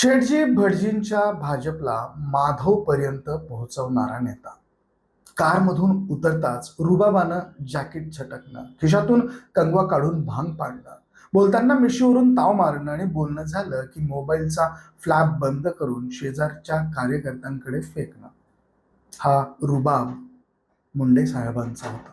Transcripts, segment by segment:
शेटजी भटजींच्या भाजपला माधवपर्यंत पोहोचवणारा नेता. कारमधून उतरताच रुबाबानं जॅकेट छटकणं खिशातून कंगवा काढून भांग पाडणं बोलताना मिशीवरून ताव मारणं आणि बोलणं झालं की मोबाईलचा फ्लॅप बंद करून शेजारच्या कार्यकर्त्यांकडे फेकणं. हा रुबाब मुंडे साहेबांचा होता.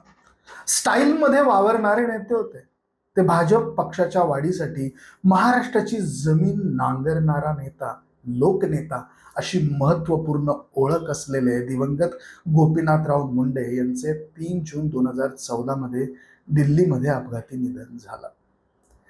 स्टाईलमध्ये वावरणारे नेते होते. ते भाजप पक्षाच्या वाढीसाठी महाराष्ट्राची जमीन नांगरणारा नेता लोकनेता अशी महत्त्वपूर्ण ओळख असलेले दिवंगत गोपीनाथराव मुंडे यांचे तीन जून दोन हजार चौदामध्ये दिल्लीमध्ये अपघाती निधन झालं.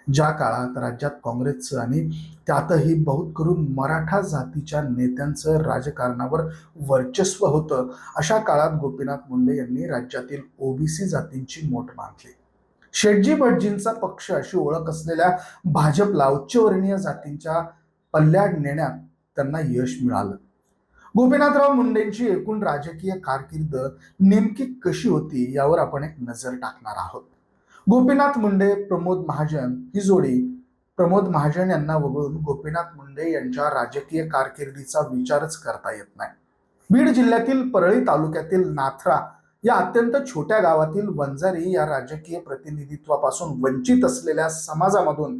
ज्या काळात राज्यात काँग्रेसचं आणि त्यातही बहुत करून मराठा जातीच्या नेत्यांचं राजकारणावर वर्चस्व होतं अशा काळात गोपीनाथ मुंडे यांनी राज्यातील ओबीसी जातींची मोठ बांधली शेटजी भटजींचा पक्ष अशी ओळख असलेल्या भाजपला उच्चवर्णीय जातींच्या पल्ल्याड नेण्यात त्यांना यश मिळालं. गोपीनाथराव मुंडेंची एकूण राजकीय कारकीर्द नेमकी कशी होती यावर आपण एक नजर टाकणार आहोत. गोपीनाथ मुंडे प्रमोद महाजन ही जोडी प्रमोद महाजन यांना वगळून गोपीनाथ मुंडे यांच्या राजकीय कारकिर्दीचा विचारच करता येत नाही. बीड जिल्ह्यातील परळी तालुक्यातील नाथरा या अत्यंत छोट्या गावातील वंजारी या राजकीय प्रतिनिधित्वापासून वंचित असलेल्या समाजामधून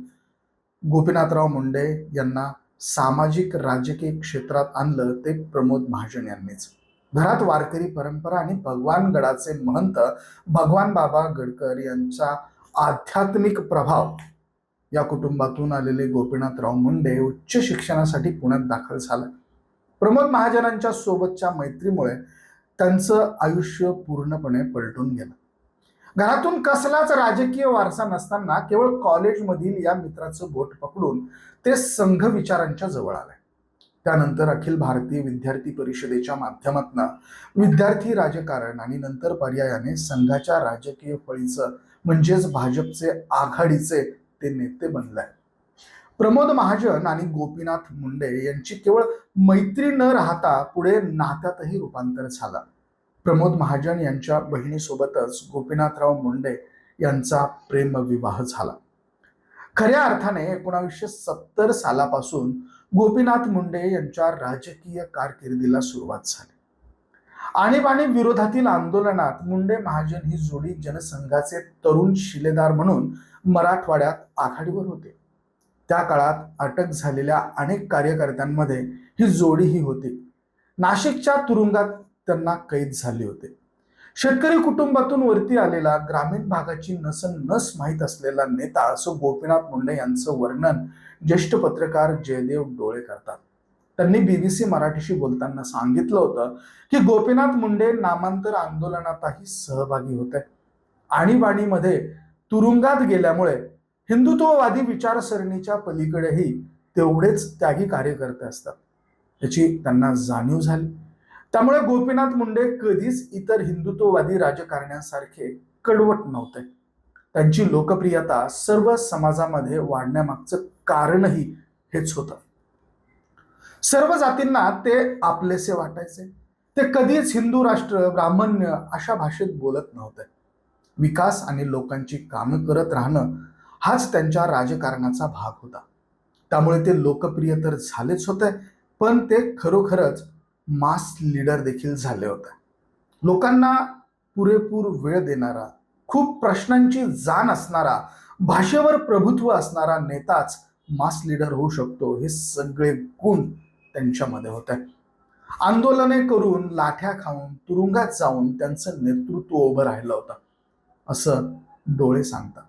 गोपीनाथराव मुंडे यांना सामाजिक राजकीय क्षेत्रात आणलं ते प्रमोद महाजन यांनीच. घरात वारकरी परंपरा आणि भगवान गडाचे महंत भगवान बाबा गडकर यांचा आध्यात्मिक प्रभाव या कुटुंबातून आलेले गोपीनाथराव मुंडे उच्च शिक्षणासाठी पुण्यात दाखल झाला. प्रमोद महाजनांच्या सोबतच्या मैत्रीमुळे त्यांचं आयुष्य पूर्णपणे पलटून गेलं. घरातून कसलाच राजकीय वारसा नसताना केवळ कॉलेजमधील या मित्राचं बोट पकडून ते संघ विचारांच्या जवळ आले. त्यानंतर अखिल भारतीय विद्यार्थी परिषदेच्या माध्यमातून विद्यार्थी राजकारण आणि नंतर पर्यायाने संघाच्या राजकीय फळीचं म्हणजेच भाजपचे आघाडीचे ते नेते बनले. प्रमोद महाजन आणि गोपीनाथ मुंडे यांची केवळ मैत्री न राहता पुढे नात्यातही रूपांतर झालं. प्रमोद महाजन यांच्या बहिणीसोबतच गोपीनाथराव मुंडे यांचा प्रेमविवाह झाला. खऱ्या अर्थाने एकोणावीसशे सत्तर सालापासून गोपीनाथ मुंडे यांच्या राजकीय कारकिर्दीला सुरुवात झाली. आणीबाणी विरोधातील आंदोलनात मुंडे महाजन ही जोडी जनसंघाचे तरुण शिलेदार म्हणून मराठवाड्यात आघाडीवर होते. त्या काळात अटक झालेल्या अनेक कार्यकर्त्यांमध्ये ही जोडीही होती. नाशिकच्या तुरुंगात त्यांना कैद झाले होते. शेतकरी कुटुंबातून वरती आलेला ग्रामीण भागाची नसन नस माहीत असलेला नेता असं गोपीनाथ मुंडे यांचं वर्णन ज्येष्ठ पत्रकार जयदेव डोळे करतात. त्यांनी बीबीसी मराठीशी बोलताना सांगितलं होतं की गोपीनाथ मुंडे नामांतर आंदोलनातही सहभागी होते. आणीबाणीमध्ये तुरुंगात गेल्यामुळे हिंदुत्ववादी विचारसरणीच्या पलीकडेही तेवढेच त्यागी कार्यकर्ते असतात. याची त्यांना जाणीव झाली. त्यामुळे गोपीनाथ मुंडे कधीच इतर हिंदुत्ववादी राजकारण्यांसारखे कडवट नव्हते. त्यांची लोकप्रियता सर्व समाजामध्ये वाढण्यामागचं कारणही हेच होतं. सर्व जातींना ते आपलेसे वाटायचे. ते कधीच हिंदू राष्ट्र ब्राह्मण्य अशा भाषेत बोलत नव्हते. विकास आणि लोकांची कामं करत राहणं हाच त्यांच्या राजकारणाचा भाग होता. त्यामुळे ते लोकप्रिय तर झालेच होते पण ते खरोखरच मास लीडर देखील झाले होते. लोकांना पुरेपूर वेळ देणारा खूप प्रश्नांची जाण असणारा भाषेवर प्रभुत्व असणारा नेताच मास लीडर होऊ शकतो हे सगळे गुण त्यांच्यामध्ये होते. आंदोलने करून लाठ्या खाऊन तुरुंगात जाऊन त्यांचं नेतृत्व उभं राहिलं होतं. असं डोळे सांगतात.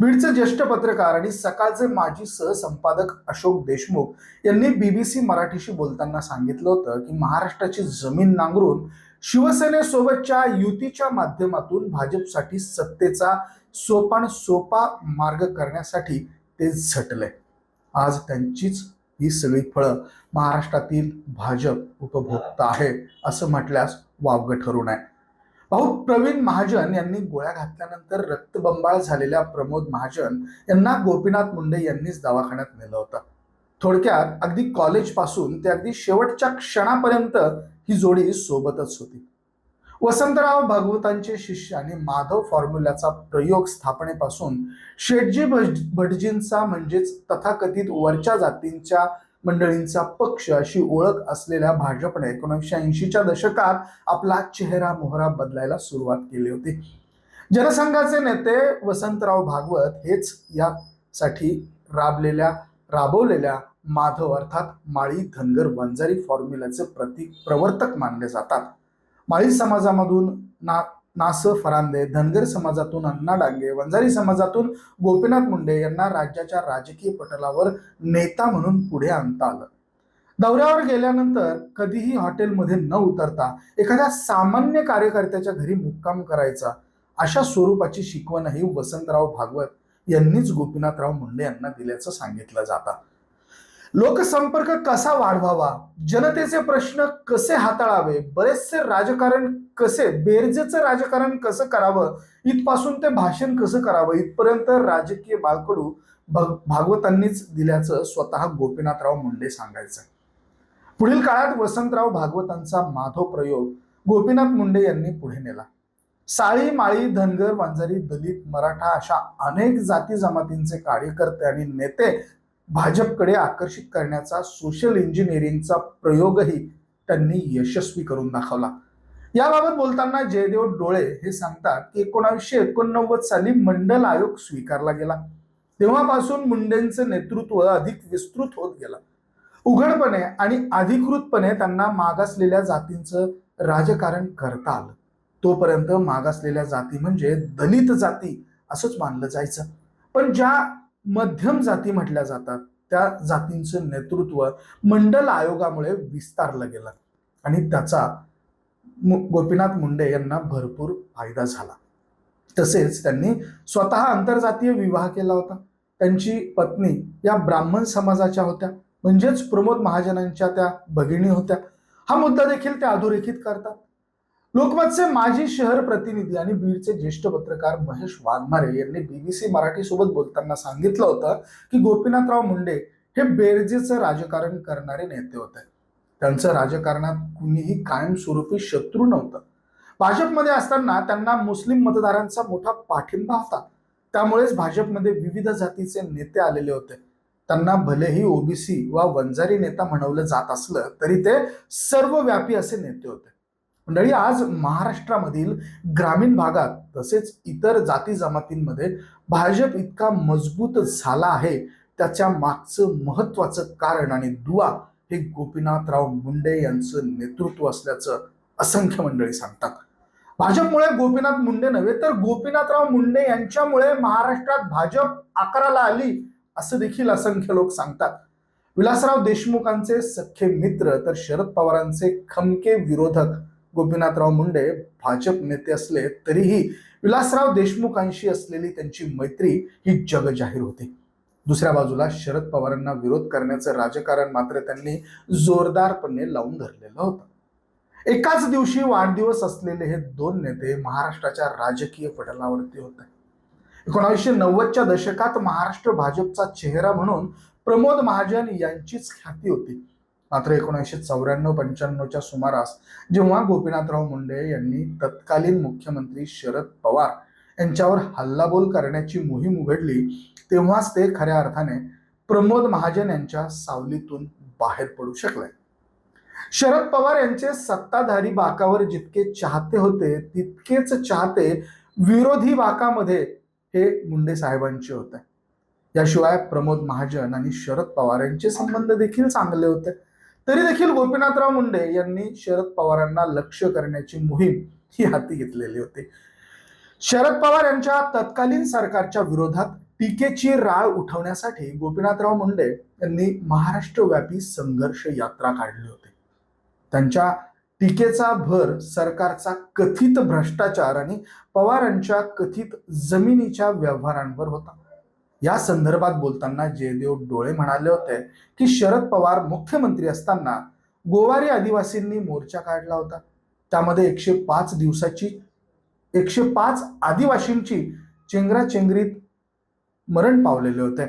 बीडचे ज्येष्ठ पत्रकार आणि सकाळचे माजी सहसंपादक अशोक देशमुख यांनी बीबीसी मराठीशी बोलताना सांगितलं होतं की महाराष्ट्राची जमीन नांगरून शिवसेनेसोबतच्या युतीच्या माध्यमातून भाजपसाठी सत्तेचा सोपान सोपा मार्ग करण्यासाठी ते झटले. आज त्यांचीच ही सगळी फळं महाराष्ट्रातील भाजप उपभोक्ता आहे असं म्हटल्यास वावगं ठरू नये. भाऊ प्रवीण महाजन यांनी गोळ्या घातल्यानंतर रक्तबंबाळ झालेल्या प्रमोद महाजन यांना गोपीनाथ मुंडे यांनीच दवाखान्यात नेलं होतं. थोडक्यात अगदी कॉलेजपासून ते अगदी शेवटच्या क्षणापर्यंत ही जोडी सोबतच होती. वसंतराव भागवतांचे शिष्य आणि माधव फॉर्म्युल्याचा प्रयोग स्थापनेपासून शेटजी भटजींचा म्हणजेच तथाकथित वरच्या जातींच्या मंडळींचा पक्ष अशी ओळख असलेल्या भाजपने एकोणीसशे ऐंशीच्या दशकात आपला चेहरा मोहरा बदलायला सुरुवात केली होती. जनसंघाचे नेते वसंतराव भागवत हेच यासाठी राबलेल्या राबवलेल्या माधव अर्थात माळी धनगर वंजारी फॉर्म्युल्याचे प्रतीक प्रवर्तक मानले जातात. माळी समाजामधून ना नास फरांदे धनगर समाजातून अण्णा डांगे वंजारी समाजातून गोपीनाथ मुंडे यांना राज्याच्या राजकीय पटलावर नेता म्हणून पुढे आणता आलं. दौऱ्यावर गेल्यानंतर कधीही हॉटेलमध्ये न उतरता एखाद्या सामान्य कार्यकर्त्याच्या घरी मुक्काम करायचा अशा स्वरूपाची शिकवणही वसंतराव भागवत यांनीच गोपीनाथराव मुंडे यांना दिल्याचं सांगितलं जातं. लोकसंपर्क कसा वाढवावा? जनतेचे प्रश्न कसे हाताळावे? बरेचसे राजकारण कसे बेरजेचं राजकारण कसं करावं? इथपासून ते भाषण कसं करावं? इथपर्यंत राजकीय बाळकडू भग भागवतांनीच दिल्याचं स्वतः गोपीनाथराव मुंडे सांगायचं. पुढील काळात वसंतराव भागवतांचा माधव प्रयोग गोपीनाथ मुंडे यांनी पुढे नेला. साळी माळी धनगर वांजारी दलित मराठा अशा अनेक जाती जमातींचे कार्यकर्ते आणि नेते भाजपकडे आकर्षित करण्याचा सोशल इंजिनिअरिंगचा प्रयोगही त्यांनी यशस्वी करून दाखवला. याबाबत बोलताना जयदेव डोळे हे सांगतात की एकोणावीसशे एकोणनव्वद साली मंडल आयोग स्वीकारला गेला. तेव्हापासून मुंडेंचं नेतृत्व अधिक विस्तृत होत गेलं. उघडपणे आणि अधिकृतपणे त्यांना मागासलेल्या जातींचं राजकारण करता आलं. तोपर्यंत मागासलेल्या जाती म्हणजे दलित जाती असंच मानलं जायचं. पण ज्या मध्यम जाती म्हटल्या जातात. त्या जातींचं नेतृत्व मंडल आयोगामुळे विस्तारलं गेलं आणि त्याचा गोपीनाथ मुंडे यांना भरपूर फायदा झाला. तसेच त्यांनी स्वतः आंतरजातीय विवाह केला होता. त्यांची पत्नी या ब्राह्मण समाजाच्या होत्या. म्हणजेच प्रमोद महाजनांच्या त्या भगिनी होत्या. हा मुद्दा देखील त्या अधोरेखित करतात. लोकमतचे माजी शहर प्रतिनिधी आणि बीडचे ज्येष्ठ पत्रकार महेश वाघमारे यांनी बीबीसी मराठी सोबत बोलताना सांगितलं होतं की गोपीनाथराव मुंडे हे बेरजेचं राजकारण करणारे नेते होते. त्यांचं राजकारणात कुणीही कायमस्वरूपी शत्रू नव्हतं. भाजपमध्ये असताना त्यांना मुस्लिम मतदारांचा मोठा पाठिंबा होता. त्यामुळेच भाजपमध्ये विविध जातीचे नेते आलेले होते. त्यांना भलेही ओबीसी वा वंजारी नेता म्हणवलं जात असलं तरी ते सर्वव्यापी असे नेते होते. मंडळी आज महाराष्ट्रामधील ग्रामीण भागात तसेच इतर जाती जमातींमध्ये भाजप इतका मजबूत झाला आहे. त्याच्या मागचं महत्वाचं कारण आणि दुवा हे गोपीनाथराव मुंडे यांचं नेतृत्व असल्याचं असंख्य मंडळी सांगतात. भाजपमुळे गोपीनाथ मुंडे नव्हे तर गोपीनाथराव मुंडे यांच्यामुळे महाराष्ट्रात भाजप आकाराला आली असं देखील असंख्य लोक सांगतात. विलासराव देशमुखांचे सख्खे मित्र तर शरद पवारांचे खमके विरोधक गोपीनाथराव मुंडे भाजप नेते असले तरीही विलासराव देशमुखांशी असलेली त्यांची मैत्री ही जगजाहीर होती. दुसऱ्या बाजूला शरद पवारांना विरोध करण्याचं राजकारण मात्र त्यांनी जोरदारपणे लावून धरलेलं होतं. एकाच दिवशी वाढदिवस असलेले हे दोन नेते महाराष्ट्राच्या राजकीय पटलावरती होते. एकोणावीसशे नव्वदच्या दशकात महाराष्ट्र भाजपचा चेहरा म्हणून प्रमोद महाजन यांचीच ख्याती होती. मात्र एकोणीसशे चौऱ्याण्णव पंच्याण्णवच्या सुमारास जेव्हा गोपीनाथराव मुंडे यांनी तत्कालीन मुख्यमंत्री शरद पवार यांच्यावर हल्लाबोल करण्याची मोहीम उघडली तेव्हाच ते खऱ्या अर्थाने प्रमोद महाजन यांच्या सावलीतून बाहेर पडू शकले. शरद पवार यांचे सत्ताधारी बाकावर जितके चाहते होते तितकेच चाहते विरोधी बाकामध्ये हे मुंडे साहेबांचे होते. याशिवाय प्रमोद महाजन आणि शरद पवार यांचे संबंध देखील चांगले होते. तरी देखील गोपीनाथराव मुंडे यांनी शरद पवारांना लक्ष करण्याची मोहीम ही हाती घेतलेली होती. शरद पवार यांच्या तत्कालीन सरकारच्या विरोधात टीकेची राळ उठवण्यासाठी गोपीनाथराव मुंडे यांनी महाराष्ट्रव्यापी संघर्ष यात्रा काढली होती. त्यांच्या टीकेचा भर सरकारचा कथित भ्रष्टाचार आणि पवारांच्या कथित जमिनीच्या व्यवहारांवर होता. या संदर्भात बोलताना जयदेव डोळे म्हणाले होते की शरद पवार मुख्यमंत्री असताना गोवारी आदिवासींनी मोर्चा काढला होता. त्यामध्ये एकशे पाच दिवसाची एकशे पाच आदिवासींची चेंगराचेंगरीत मरण पावलेले होते.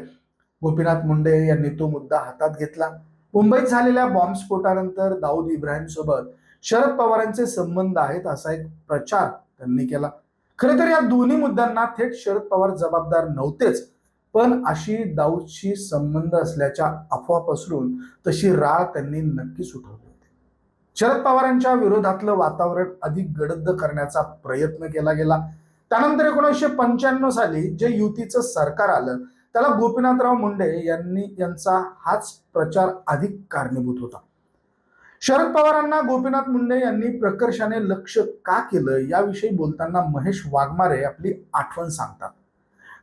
गोपीनाथ मुंडे यांनी तो मुद्दा हातात घेतला. मुंबईत झालेल्या बॉम्बस्फोटानंतर दाऊद इब्राहिम सोबत शरद पवारांचे संबंध आहेत असा एक प्रचार त्यांनी केला. खरे तर या दोन्ही मुद्द्यांना थेट शरद पवार जबाबदार नव्हतेच. पण अशी दाऊदशी संबंध असल्याच्या अफवा पसरून तशी राळ त्यांनी नक्कीच उठवली होती. शरद पवारांच्या विरोधातलं वातावरण अधिक गडद करण्याचा प्रयत्न केला गेला. त्यानंतर एकोणीसशे पंच्याण्णव साली जे युतीचं सरकार आलं त्याला गोपीनाथराव मुंडे यांनी यांचा हाच प्रचार अधिक कारणीभूत होता. शरद पवारांना गोपीनाथ मुंडे यांनी प्रकर्षाने लक्ष का केलं? याविषयी बोलताना महेश वाघमारे आपली आठवण सांगतात.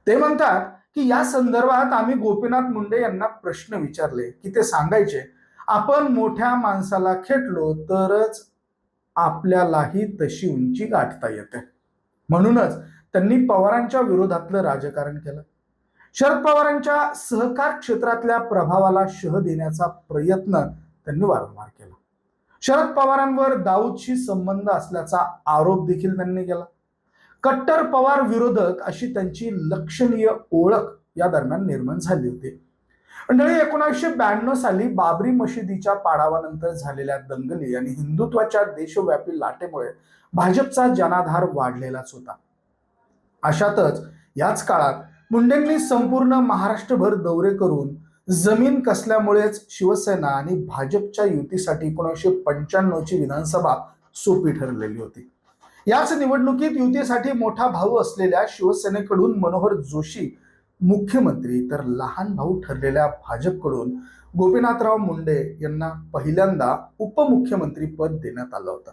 ते म्हणतात की या संदर्भात आम्ही गोपीनाथ मुंडे यांना प्रश्न विचारले की ते सांगायचे आपण मोठ्या माणसाला खेटलो तरच आपल्यालाही तशी उंची गाठता येते. म्हणूनच त्यांनी पवारांच्या विरोधातलं राजकारण केलं. शरद पवारांच्या सहकार क्षेत्रातल्या प्रभावाला शह देण्याचा प्रयत्न त्यांनी वारंवार केला. शरद पवारांवर दाऊदशी संबंध असल्याचा आरोप देखील त्यांनी केला. कट्टर पवार विरोधक अशी त्यांची लक्षणीय ओळख या दरम्यान निर्माण झाली होती. मंडळी एकोणीसशे ब्याण्णव साली बाबरी मशिदीच्या पाडावानंतर झालेल्या दंगली आणि हिंदुत्वाच्या देशव्यापी लाटेमुळे भाजपचा जनाधार वाढलेलाच होता. अशातच याच काळात मुंडेंनी संपूर्ण महाराष्ट्रभर दौरे करून जमीन कसल्यामुळेच शिवसेना आणि भाजपच्या युतीसाठी एकोणीसशे पंच्याण्णवची विधानसभा सोपी ठरलेली होती. याच निवडणुकीत युतीसाठी मोठा भाऊ असलेल्या शिवसेनेकडून मनोहर जोशी मुख्यमंत्री तर लहान भाऊ ठरलेल्या भाजपकडून गोपीनाथराव मुंडे यांना पहिल्यांदा उपमुख्यमंत्री पद देण्यात आलं होतं.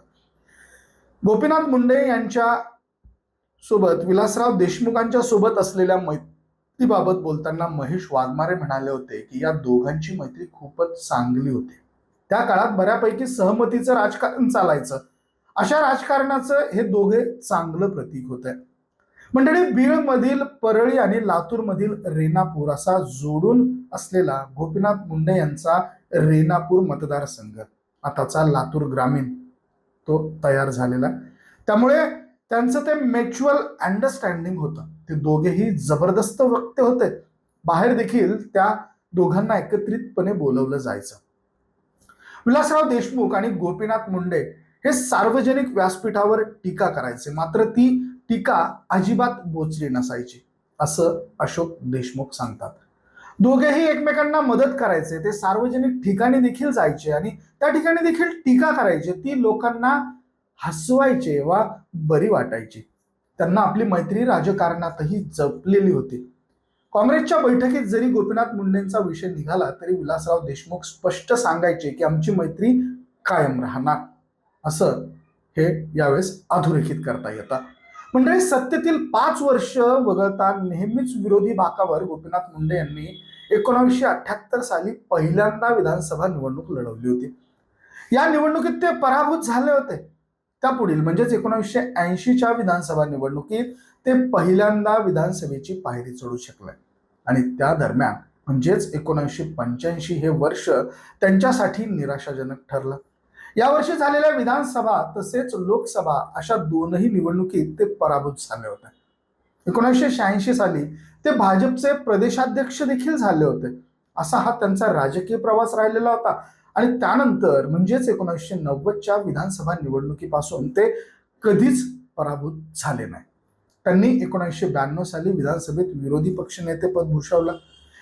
गोपीनाथ मुंडे यांच्या सोबत विलासराव देशमुखांच्या सोबत असलेल्या मैत्रीबाबत बोलताना महेश वाघमारे म्हणाले होते की या दोघांची मैत्री खूपच चांगली होती. त्या काळात बऱ्यापैकी सहमतीचं राजकारण चालायचं. अशा राजकारणाचं हे दोघे चांगलं प्रतीक होते मंडळी बीडमधील परळी आणि लातूरमधील रेणापूर असा जोडून असलेला गोपीनाथ मुंडे यांचा रेणापूर मतदारसंघ. आताचा लातूर ग्रामीण तो तयार झालेला त्यामुळे त्यांचं ते म्युच्युअल अंडरस्टँडिंग होतं. ते दोघेही जबरदस्त वक्ते होते. बाहेर देखील त्या दोघांना एकत्रितपणे बोलवलं जायचं. विलासराव देशमुख आणि गोपीनाथ मुंडे हे सार्वजनिक व्यासपीठावर टीका करायचे. मात्र ती टीका अजिबात बोचली नसायची असं अशोक देशमुख सांगतात. दोघेही एकमेकांना मदत करायचे. ते सार्वजनिक ठिकाणी देखील जायचे आणि त्या ठिकाणी देखील टीका करायचे. ती लोकांना हसवायचे वा बरी वाटायची. त्यांना आपली मैत्री राजकारणातही जपलेली होती. काँग्रेसच्या बैठकीत जरी गोपीनाथ मुंडेंचा विषय निघाला तरी विलासराव देशमुख स्पष्ट सांगायचे की आमची मैत्री कायम राहणार. असं हे यावेळेस अधोरेखित करता येतं. मंडळी सत्तेतील पाच वर्ष वगळता नेहमीच विरोधी बाकावर गोपीनाथ मुंडे यांनी एकोणावीसशे अठ्याहत्तर साली पहिल्यांदा विधानसभा निवडणूक लढवली होती. या निवडणुकीत ते पराभूत झाले होते. त्या पुढील म्हणजेच एकोणीसशे ऐंशीच्या विधानसभा निवडणुकीत ते पहिल्यांदा विधानसभेची पायरी चढू शकले. आणि त्या दरम्यान म्हणजेच एकोणीसशे पंच्याऐंशी हे वर्ष त्यांच्यासाठी निराशाजनक ठरलं. यावर्षी झालेल्या विधानसभा तसेच लोकसभा अशा दोनही निवडणुकीत ते पराभूत झाले होते. एकोणीसशे शहाऐंशी साली ते भाजपचे प्रदेशाध्यक्ष देखील झाले होते. असा हा त्यांचा राजकीय प्रवास राहिलेला होता. आणि त्यानंतर म्हणजेच एकोणीसशे नव्वदच्या विधानसभा निवडणुकीपासून ते कधीच पराभूत झाले नाही. त्यांनी एकोणीसशे ब्याण्णव साली विधानसभेत विरोधी पक्षनेतेपद भूषवलं.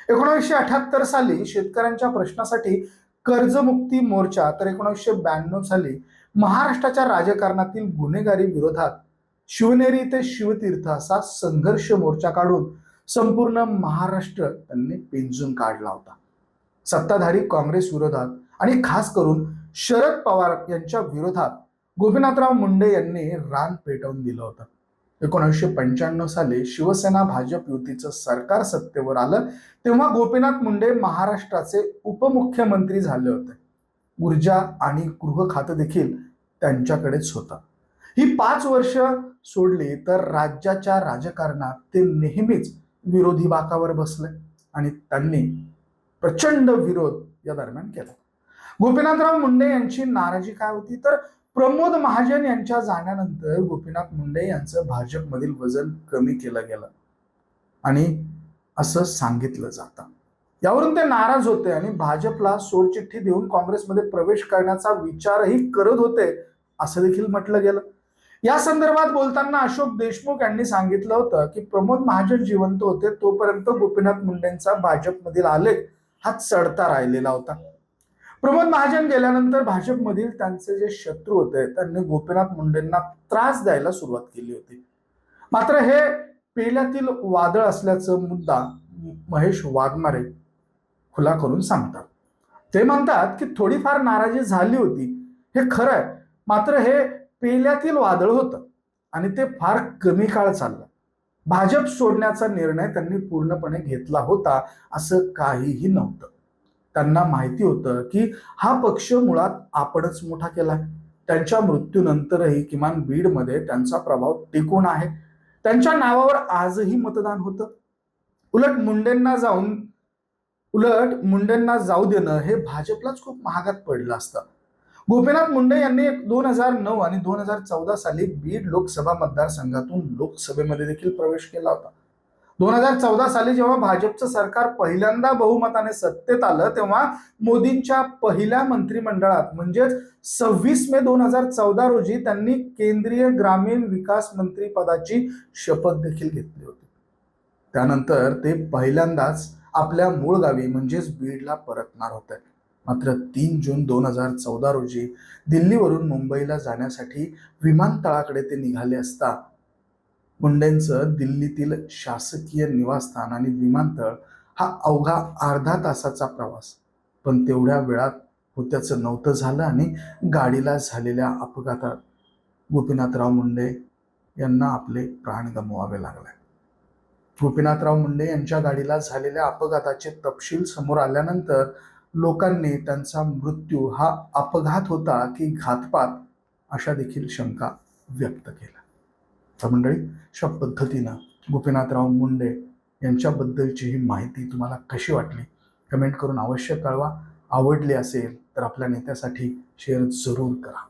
एकोणीसशे अठ्याहत्तर साली शेतकऱ्यांच्या प्रश्नासाठी कर्जमुक्ती मोर्चा तर एकोणीसशे ब्याण्णव साली महाराष्ट्राच्या राजकारणातील गुन्हेगारी विरोधात शिवनेरी ते शिवतीर्थ असा संघर्ष मोर्चा काढून संपूर्ण महाराष्ट्र त्यांनी पिंजून काढला होता. सत्ताधारी काँग्रेस विरोधात आणि खास करून शरद पवार यांच्या विरोधात गोपीनाथराव मुंडे यांनी रान पेटवून दिलं होतं. एकोणीसशे पंच्याण्णव साली शिवसेना भाजप युतीचं सरकार सत्तेवर आलं तेव्हा गोपीनाथ मुंडे महाराष्ट्राचे उपमुख्यमंत्री झाले होते. ऊर्जा आणि गृह खातं देखील त्यांच्याकडेच होतं. ही पाच वर्ष सोडली तर राज्याच्या राजकारणात ते नेहमीच विरोधी बाकावर बसले आणि त्यांनी प्रचंड विरोध या दरम्यान केला. गोपीनाथराव मुंडे यांची नाराजी काय होती? तर प्रमोद महाजन यांच्या जाण्यानंतर गोपीनाथ मुंडे यांचं भाजपमधील वजन कमी केलं गेलं. आणि असं सांगितलं जातं. यावरून ते नाराज होते आणि भाजपला सोडचिठ्ठी देऊन काँग्रेसमध्ये प्रवेश करण्याचा विचारही करत होते असं देखील म्हटलं गेलं. या संदर्भात बोलताना अशोक देशमुख यांनी सांगितलं होतं की प्रमोद महाजन जिवंत होते तोपर्यंत गोपीनाथ मुंडेंचा भाजपमधील आलेख हा चढता राहिलेला होता. प्रमोद महाजन गेल्यानंतर भाजपमधील त्यांचे जे शत्रू होते त्यांनी गोपीनाथ मुंडेंना त्रास द्यायला सुरुवात केली होती. मात्र हे पेल्यातील वादळ असल्याचं मुद्दा महेश वाघमारे खुला करून सांगतात. ते म्हणतात की थोडीफार नाराजी झाली होती. हे खरं आहे मात्र हे पेल्यातील वादळ होतं आणि ते फार कमी काळ चाललं. भाजप सोडण्याचा निर्णय त्यांनी पूर्णपणे घेतला होता असं काहीही नव्हतं. त्यांना माहिती होतं की हा पक्ष मुळात आपणच मोठा केला त्यांच्या मृत्यूनंतरही किमान बीडमध्ये त्यांचा प्रभाव टिकून आहे. त्यांच्या नावावर आजही मतदान होतं. उलट मुंडेंना जाऊन उलट मुंडेंना जाऊ देणं हे भाजपलाच खूप महागात पडलं असतं. गोपीनाथ मुंडे यांनी दोन हजार नऊ आणि दोन हजार चौदा साली बीड लोकसभा मतदारसंघातून लोकसभेमध्ये देखील प्रवेश केला होता. दोन हजार चौदा साली जेव्हा भाजपचं सरकार पहिल्यांदा बहुमताने सत्तेत आलं तेव्हा मोदींच्या पहिल्या मंत्रिमंडळात म्हणजेच सव्वीस मे दोन हजार चौदा रोजी त्यांनी केंद्रीय ग्रामीण विकास मंत्री पदाची शपथ देखील घेतली होती. त्यानंतर ते पहिल्यांदाच आपल्या मूळ गावी म्हणजेच बीडला परतणार होते. मात्र तीन जून दोन हजार चौदा रोजी दिल्लीवरून मुंबईला जाण्यासाठी विमानतळाकडे ते निघाले असता मुंडेंचं दिल्लीतील शासकीय निवासस्थान आणि विमानतळ हा अवघा अर्धा तासाचा प्रवास. पण तेवढ्या वेळात होत्याचं नव्हतं झालं आणि गाडीला झालेल्या अपघातात गोपीनाथराव मुंडे यांना आपले प्राण गमवावे लागले. गोपीनाथराव मुंडे यांच्या गाडीला झालेल्या अपघाताचे तपशील समोर आल्यानंतर लोकांनी त्यांचा मृत्यू हा अपघात होता की घातपात अशा देखील शंका व्यक्त केल्या. तर मंडळी अशा पद्धतीनं गोपीनाथराव मुंडे यांच्याबद्दलची ही माहिती तुम्हाला कशी वाटली? कमेंट करून अवश्य कळवा. आवडली असेल तर आपल्या नेत्यासाठी शेअर जरूर करा.